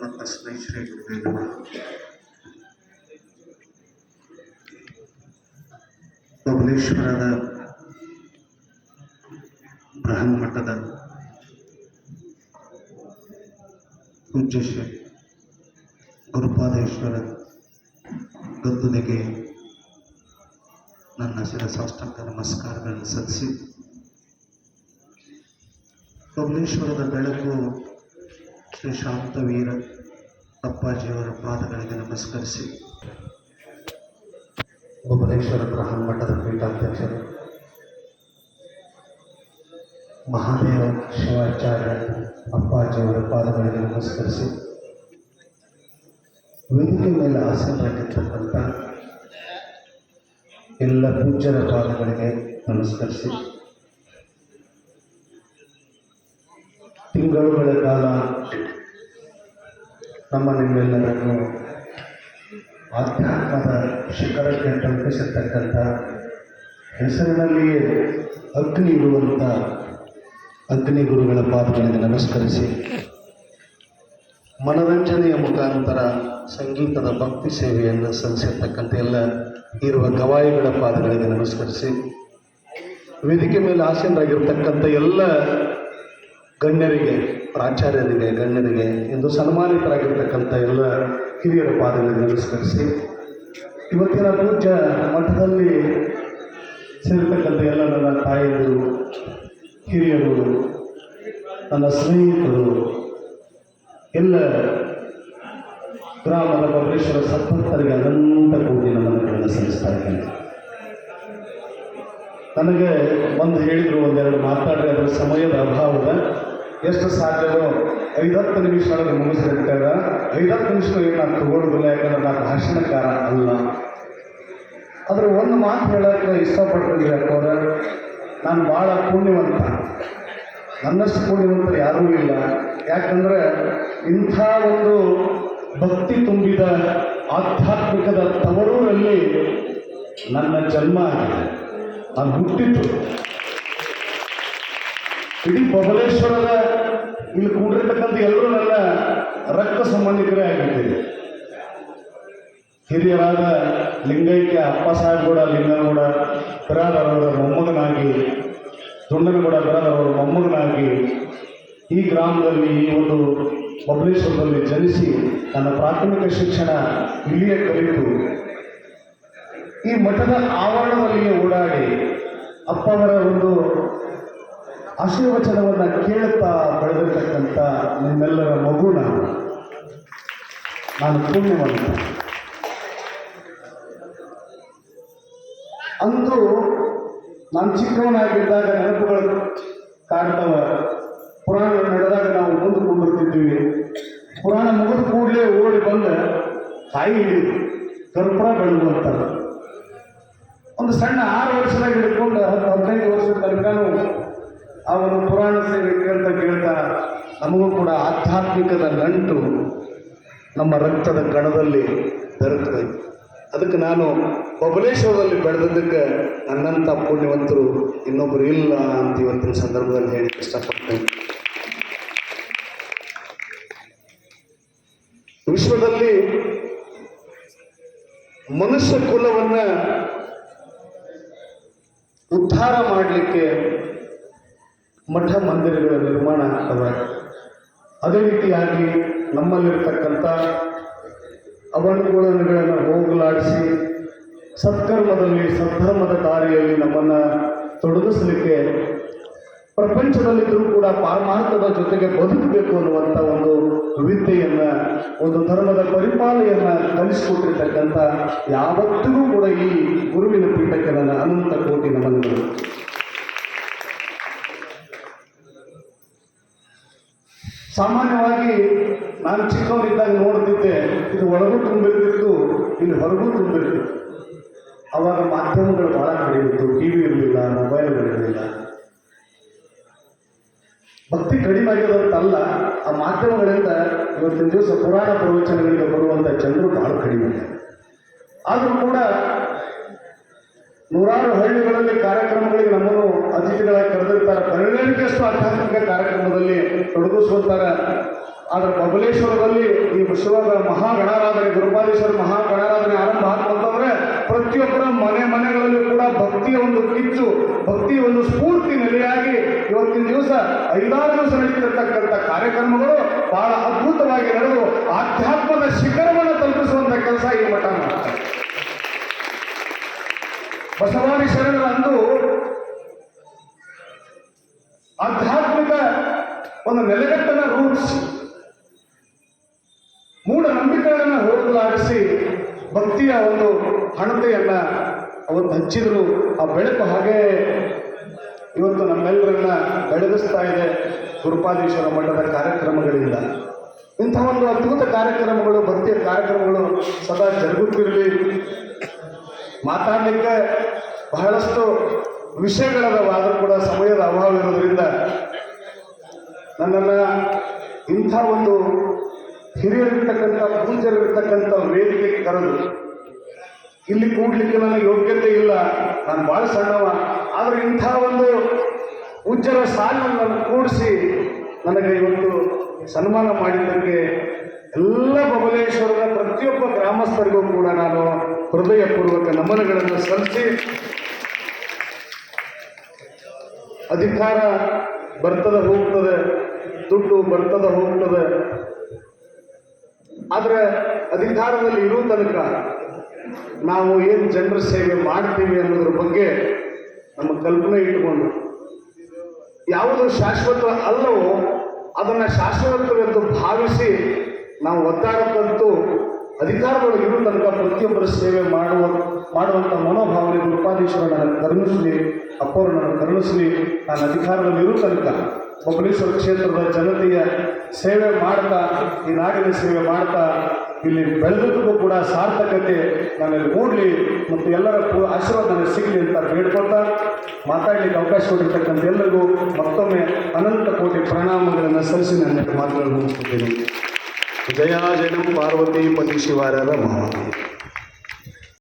ತಸ್ಮೈ ಶ್ರೀ ಮಠದ ಬೃಹನ್ಮಠದ ಪೂಜ್ಯ ಶ್ರೀ ಗುರುಪಾದೇಶ್ವರ ಗದ್ದುನೆಗೆ ನನ್ನ ಶಿರಸಾಷ್ಟಾಂಗ ನಮಸ್ಕಾರಗಳನ್ನು ಸಲ್ಲಿಸಿ ಭುವನೇಶ್ವರದ ಬೆಳಕು ಶ್ರೀ ಶಾಂತವೀರ ಅಪ್ಪಾಜಿಯವರ ಪಾದಗಳಿಗೆ ನಮಸ್ಕರಿಸಿ ಬಬಲೇಶ್ವರ ಬ್ರಹ್ಮಮಠದ ಪೀಠಾಧ್ಯಕ್ಷರು ಮಹಾದೇವ ಶಿವಾಚಾರ್ಯ ಅಪ್ಪಾಜಿಯವರ ಪಾದಗಳಿಗೆ ನಮಸ್ಕರಿಸಿ ವೇದಿಕೆ ಮೇಲೆ ಆಸೀನರಾಗಿರ್ತಕ್ಕಂಥ ಎಲ್ಲ ಪೂಜ್ಯರ ಪಾದಗಳಿಗೆ ನಮಸ್ಕರಿಸಿ ತಿಂಗಳುಗಳ ಕಾಲ ನಮ್ಮ ನಿಮ್ಮೆಲ್ಲರನ್ನು ಆಧ್ಯಾತ್ಮದ ಶಿಖರಕ್ಕೆ ತಲುಪಿಸಿರ್ತಕ್ಕಂಥ ಹೆಸರಿನಲ್ಲಿಯೇ ಅಗ್ನಿ ಇರುವಂಥ ಅಗ್ನಿ ಗುರುಗಳ ಪಾದಗಳಿಗೆ ನಮಸ್ಕರಿಸಿ, ಮನರಂಜನೆಯ ಮುಖಾಂತರ ಸಂಗೀತದ ಭಕ್ತಿ ಸೇವೆಯನ್ನು ಸಲ್ಲಿಸಿರ್ತಕ್ಕಂಥ ಎಲ್ಲ ಇರುವ ಗವಾಯಿಗಳ ಪಾದಗಳಿಗೆ ನಮಸ್ಕರಿಸಿ, ವೇದಿಕೆ ಮೇಲೆ ಆಸೀನರಾಗಿರ್ತಕ್ಕಂಥ ಎಲ್ಲ ಗಣ್ಯರಿಗೆ ಪ್ರಾಚಾರ್ಯರಿಗೆ, ಗಣ್ಯರಿಗೆ ಎಂದು ಸನ್ಮಾನಿತರಾಗಿರ್ತಕ್ಕಂಥ ಎಲ್ಲ ಹಿರಿಯರ ಪಾದಗಳಿಗೆ ನಮಸ್ಕರಿಸಿ, ಇವತ್ತಿನ ಪೂಜ್ಯ ಮಠದಲ್ಲಿ ಸೇರಿರ್ತಕ್ಕಂಥ ಎಲ್ಲ ನನ್ನ ತಾಯಿಯರು, ಹಿರಿಯರು, ನನ್ನ ಸ್ನೇಹಿತರು, ಎಲ್ಲ ಗ್ರಾಮದ ಬಬಲೇಶ್ವರ ಸದ್ಭಕ್ತರಿಗೆ ಅನಂತ ಕೋಟಿ ನಮನಗಳನ್ನು ಸಲ್ಲಿಸ್ತಾ ಇದ್ದೀನಿ. ನನಗೆ ಒಂದು ಹೇಳಿದರು ಒಂದೆರಡು ಮಾತಾಡಿದ್ರೆ ಸಮಯದ ಅಭಾವದ ಎಷ್ಟು ಸಾಧ್ಯವೋ ಐದತ್ತು ನಿಮಿಷ ಒಳಗೆ ಮುಗಿಸಿರ್ತೇವೆ ಐದತ್ತು ನಿಮಿಷ ಏನು ನಾನು ತಗೊಳ್ಳೋದಿಲ್ಲ, ಯಾಕಂದ್ರೆ ನಾನು ಭಾಷಣಕಾರ ಅಲ್ಲ. ಆದರೆ ಒಂದು ಮಾತು ಹೇಳಕ್ಕೆ ಇಷ್ಟಪಡ್ತೀನಿ ಯಾಕಂದ್ರೆ ನಾನು ಭಾಳ ಪುಣ್ಯವಂತ. ನನ್ನಷ್ಟು ಪುಣ್ಯವಂತ ಯಾರೂ ಇಲ್ಲ. ಯಾಕಂದರೆ ಇಂಥ ಒಂದು ಭಕ್ತಿ ತುಂಬಿದ ಆಧ್ಯಾತ್ಮಿಕದ ತವರೂರಲ್ಲಿ ನನ್ನ ಜನ್ಮ ಆಗಿದೆ. ನಾನು ಹುಟ್ಟಿದ್ದು. ಇಡೀ ಬಬಲೇಶ್ವರದ ಇಲ್ಲಿ ಕೂಡಿರ್ತಕ್ಕಂಥ ಎಲ್ಲರೂ ನನ್ನ ರಕ್ತ ಸಂಬಂಧಿಕರೇ ಆಗಿದ್ದೇವೆ ಹಿರಿಯರಾದ ಲಿಂಗೈಕ್ಯ ಅಪ್ಪ ಸಾಹೇಬಗೌಡ, ಲಿಂಗನಗೌಡ, ಬಿರಾದರವರ ಮೊಮ್ಮಗನಾಗಿ ದುಂಡನಗೌಡ ಬಿರಾದರವರ ಮೊಮ್ಮಗನಾಗಿ ಈ ಗ್ರಾಮದಲ್ಲಿ ಈ ಒಂದು ಬಬಲೇಶ್ವರದಲ್ಲಿ ಜನಿಸಿ ನನ್ನ ಪ್ರಾಥಮಿಕ ಶಿಕ್ಷಣ ಇಲ್ಲಿಯೇ ಕಲಿತು. ಈ ಮಠದ ಆವರಣದಲ್ಲಿಯೇ ಓಡಾಡಿ ಅಪ್ಪವರ ಒಂದು ಆಶೀರ್ವಚನವನ್ನು ಕೇಳುತ್ತಾ ಬೆಳೆದಿರ್ತಕ್ಕಂಥ ನಿಮ್ಮೆಲ್ಲರ ಮಗು ನಾನು. ನಾನು ಪುಣ್ಯವಂತ. ಅಂದು ನಾನು ಚಿಕ್ಕವನಾಗಿದ್ದಾಗ ನೆನಪುಗಳು ಕಾಡ್ತವ ಪುರಾಣ ನಡೆದಾಗ ನಾವು ಮುಂದೆ ಕುಂದಿರ್ತಿದ್ವಿ ಪುರಾಣ ಮುಗಿದ ಕೂಡಲೇ ಓಡಿ ಬಂದು ತಾಯಿ ಹಿಡಿದು ಕರ್ಪೂರ ಬೆಳೆದು ಒಂದು ಸಣ್ಣ ಆರು ವರ್ಷದಾಗ ಹಿಡ್ಕೊಂಡು ಹತ್ತು ಹದಿನೈದು ಅವನು ಪುರಾಣ ಸೇವೆ ಕೇಳ್ತಾ ಕೇಳ್ತಾ ನಮಗೂ ಕೂಡ ಆಧ್ಯಾತ್ಮಿಕದ ನಂಟು ನಮ್ಮ ರಕ್ತದ ಕಣದಲ್ಲಿ ಬೆರೆತದೆ ಅದಕ್ಕೆ ನಾನು ಬಬಲೇಶ್ವರದಲ್ಲಿ ಬೆಳೆದದ್ದಕ್ಕೆ ನನ್ನಂಥ ಪುಣ್ಯವಂತರು ಇನ್ನೊಬ್ಬರು ಇಲ್ಲ ಅಂತ ಇವತ್ತಿನ ಸಂದರ್ಭದಲ್ಲಿ ಹೇಳಿ ಇಷ್ಟಪಡ್ತೇನೆ. ವಿಶ್ವದಲ್ಲಿ ಮನುಷ್ಯ ಕುಲವನ್ನು ಉದ್ಧಾರ ಮಾಡಲಿಕ್ಕೆ ಮಠ ಮಂದಿರಗಳ ನಿರ್ಮಾಣ ಆಗ್ತವೆ. ಅದೇ ರೀತಿಯಾಗಿ ನಮ್ಮಲ್ಲಿರ್ತಕ್ಕಂಥ ಅವನುಗಳನ್ನು ಹೋಗಲಾಡಿಸಿ ಸತ್ಕರ್ಮದಲ್ಲಿ, ಸದ್ಧರ್ಮದ ದಾರಿಯಲ್ಲಿ ನಮ್ಮನ್ನು ತೊಡಗಿಸಲಿಕ್ಕೆ ಪ್ರಪಂಚದಲ್ಲಿದ್ದರೂ ಕೂಡ ಪಾರಮಾರ್ಥದ ಜೊತೆಗೆ ಬದುಕಬೇಕು ಅನ್ನುವಂಥ ಒಂದು ವಿದ್ಯೆಯನ್ನು, ಒಂದು ಧರ್ಮದ ಪರಿಪಾಲನೆಯನ್ನು ಕಲಿಸಿಕೊಟ್ಟಿರ್ತಕ್ಕಂಥ ಯಾವತ್ತಿಗೂ ಕೂಡ ಈ ಗುರುವಿನ ಪೀಠಕ್ಕೆ ನನ್ನ ಅನಂತ ಕೋಟಿ ನಮನಗಳು. ಸಾಮಾನ್ಯವಾಗಿ ನಾನು ಚಿಕ್ಕವರಿದ್ದಾಗ ನೋಡ್ತಿದ್ದೆ, ಇದು ಒಳಗೂ ತುಂಬಿರ್ತಿತ್ತು ಇಲ್ಲಿ ಹೊರಗೂ ತುಂಬಿರ್ತಿತ್ತು. ಅವಾಗ ಮಾಧ್ಯಮಗಳು ಬಹಳ ಕಡಿಮೆ ಇತ್ತು ಟಿ ವಿ ಇರಲಿಲ್ಲ. ಮೊಬೈಲ್ಗಳಿರಲಿಲ್ಲ ಭಕ್ತಿ ಕಡಿಮೆ ಆಗಿರೋದಂತಲ್ಲ ಆ ಮಾಧ್ಯಮಗಳಿಂದ ಇವತ್ತಿನ ದಿವಸ ಪುರಾಣ ಪ್ರವಚನಗಳಿಗೆ ಬರುವಂಥ ಜನರು ಬಹಳ ಕಡಿಮೆ. ಆದರೂ ಕೂಡ ನೂರಾರು ಹಳ್ಳಿಗಳಲ್ಲಿ ಕಾರ್ಯಕ್ರಮಗಳಿಗೆ ನಮ್ಮನ್ನು ಅತಿಥಿಗಳಾಗಿ ಕರೆದಿರ್ತಾರೆ ಪರಿಣಾಮಕ್ಕಷ್ಟು ಆಧ್ಯಾತ್ಮಿಕ ಕಾರ್ಯಕ್ರಮದಲ್ಲಿ ತೊಡಗಿಸ್ಕೊಳ್ತಾರೆ ಆದರೆ ಬಬಲೇಶ್ವರದಲ್ಲಿ ಈ ಶಿವಗ ಮಹಾಗಣಾರಾಧನೆ ಗುರುಪಾದೇಶ್ವರ ಮಹಾಗಣಾರಾಧನೆ ಆರಂಭ ಆಗ್ತಂತಂದ್ರೆ ಪ್ರತಿಯೊಬ್ಬರ ಮನೆ ಮನೆಗಳಲ್ಲಿ ಕೂಡ ಭಕ್ತಿಯ ಒಂದು ಕಿಚ್ಚು, ಭಕ್ತಿಯ ಒಂದು ಸ್ಫೂರ್ತಿ ನೆಲೆಯಾಗಿ ಇವತ್ತಿನ ದಿವಸ ಐದಾರು ದಿವಸ ನಡೀತಿರ್ತಕ್ಕಂಥ ಕಾರ್ಯಕ್ರಮಗಳು ಬಹಳ ಅದ್ಭುತವಾಗಿ ನಡೆದು ಆಧ್ಯಾತ್ಮದ ಶಿಖರವನ್ನು ತಲುಪಿಸುವಂತ ಕೆಲಸ ಈ ಮಠ ಬಸವಾದಿ ಶರಣರ ಅಂದು ಆಧ್ಯಾತ್ಮಿಕ ಒಂದು ನೆಲೆಗಟ್ಟನ್ನು ರೂಪಿಸಿ ಮೂಢನಂಬಿಕೆಗಳನ್ನು ಹೋಗಲಾಡಿಸಿ ಭಕ್ತಿಯ ಒಂದು ಹಣತೆಯನ್ನ ಅವರು ಹಚ್ಚಿದ್ರು ಆ ಬೆಳಕು ಹಾಗೆ ಇವತ್ತು ನಮ್ಮೆಲ್ಲರನ್ನ ಬೆಳಗಿಸ್ತಾ ಇದೆ ಗುರುಪಾದೇಶ್ವರ ಮಠದ ಕಾರ್ಯಕ್ರಮಗಳಿಂದ. ಇಂಥ ಒಂದು ಅದ್ಭುತ ಕಾರ್ಯಕ್ರಮಗಳು, ಭಕ್ತಿಯ ಕಾರ್ಯಕ್ರಮಗಳು ಸದಾ ಜರುಗುತ್ತಿರಲಿ. ಮಾತಾಡಲಿಕ್ಕೆ ಬಹಳಷ್ಟು ವಿಷಯಗಳದಾದ್ರೂ ಕೂಡ ಸಮಯದ ಅಭಾವ ಇರೋದ್ರಿಂದ ನನ್ನನ್ನು ಇಂಥ ಒಂದು ಹಿರಿಯರಿರ್ತಕ್ಕಂಥ ಪೂಜರಿರ್ತಕ್ಕಂಥ ವೇದಿಕೆ ಕರೆದು ಇಲ್ಲಿ ಕೂಡ್ಲಿಕ್ಕೆ ನನಗೆ ಯೋಗ್ಯತೆ ಇಲ್ಲ. ನಾನು ಭಾಳ ಸಣ್ಣವ. ಆದರೆ ಇಂಥ ಒಂದು ಪೂಜ್ಯರ ಸಾಲನ್ನು ನನ್ನ ಕೂಡಿಸಿ ನನಗೆ ಇವತ್ತು ಸನ್ಮಾನ ಮಾಡಿದ್ದಕ್ಕೆ ಎಲ್ಲ ಬಬಲೇಶ್ವರದ ಪ್ರತಿಯೊಬ್ಬ ಗ್ರಾಮಸ್ಥರಿಗೂ ಕೂಡ ನಾನು ಹೃದಯಪೂರ್ವಕ ನಮನಗಳನ್ನು ಸಲ್ಲಿಸಿ ಅಧಿಕಾರ ಬರ್ತದ ಹೋಗ್ತದೆ, ದುಡ್ಡು ಬರ್ತದ ಹೋಗ್ತದೆ. ಆದರೆ ಅಧಿಕಾರದಲ್ಲಿ ಇರೋ ತನಕ ನಾವು ಏನು ಜನರ ಸೇವೆ ಮಾಡ್ತೀವಿ ಅನ್ನೋದ್ರ ಬಗ್ಗೆ ನಮ್ಮ ಕಲ್ಪನೆ ಇಟ್ಕೊಂಡು, ಯಾವುದು ಶಾಶ್ವತ ಅಲ್ಲವೋ ಅದನ್ನು ಶಾಶ್ವತವೆಂದು ಭಾವಿಸಿ ನಾವು ಒದ್ದಾಡಕ್ಕಂತೂ ಅಧಿಕಾರದೊಳಗೆ ಇರುವ ತನಕ ಪ್ರತಿಯೊಬ್ಬರ ಸೇವೆ ಮಾಡುವ ಮಾಡುವಂಥ ಮನೋಭಾವನೆ ಉಪಾಧೀಶ್ವರ ನನಗೆ ಕರುಣಿಸಲಿ ಅಪ್ಪವರು ನನಗೆ ಕರುಣಿಸಲಿ ನಾನು ಅಧಿಕಾರದಲ್ಲಿ ಇರುವ ತನಕ ಬಬಲೇಶ್ವರ ಕ್ಷೇತ್ರದ ಜನತೆಯ ಸೇವೆ ಮಾಡ್ತಾ, ಈ ನಾಡಿನ ಸೇವೆ ಮಾಡ್ತಾ, ಇಲ್ಲಿ ಬೆಳೆದಕ್ಕೂ ಕೂಡ ಸಾರ್ಥಕತೆ ನನ್ನಲ್ಲಿ ಮೂಡಲಿ ಮತ್ತು ಎಲ್ಲರ ಆಶೀರ್ವಾದ ನನಗೆ ಸಿಗಲಿ ಅಂತ ಬೇಡ್ಕೊಳ್ತಾ ಮಾತಾಡಲಿಕ್ಕೆ ಅವಕಾಶ ಕೊಟ್ಟಿರ್ತಕ್ಕಂಥ ಎಲ್ಲರಿಗೂ ಮತ್ತೊಮ್ಮೆ ಅನಂತ ಕೋಟಿ ಪ್ರಣಾಮಗಳನ್ನು ಸಲ್ಲಿಸಿ ನನ್ನ ಮಾತುಗಳನ್ನು ಮುಗಿಸ್ತಿದ್ದೇನೆ జయా జయం పార్వతీ పతి శివార రమ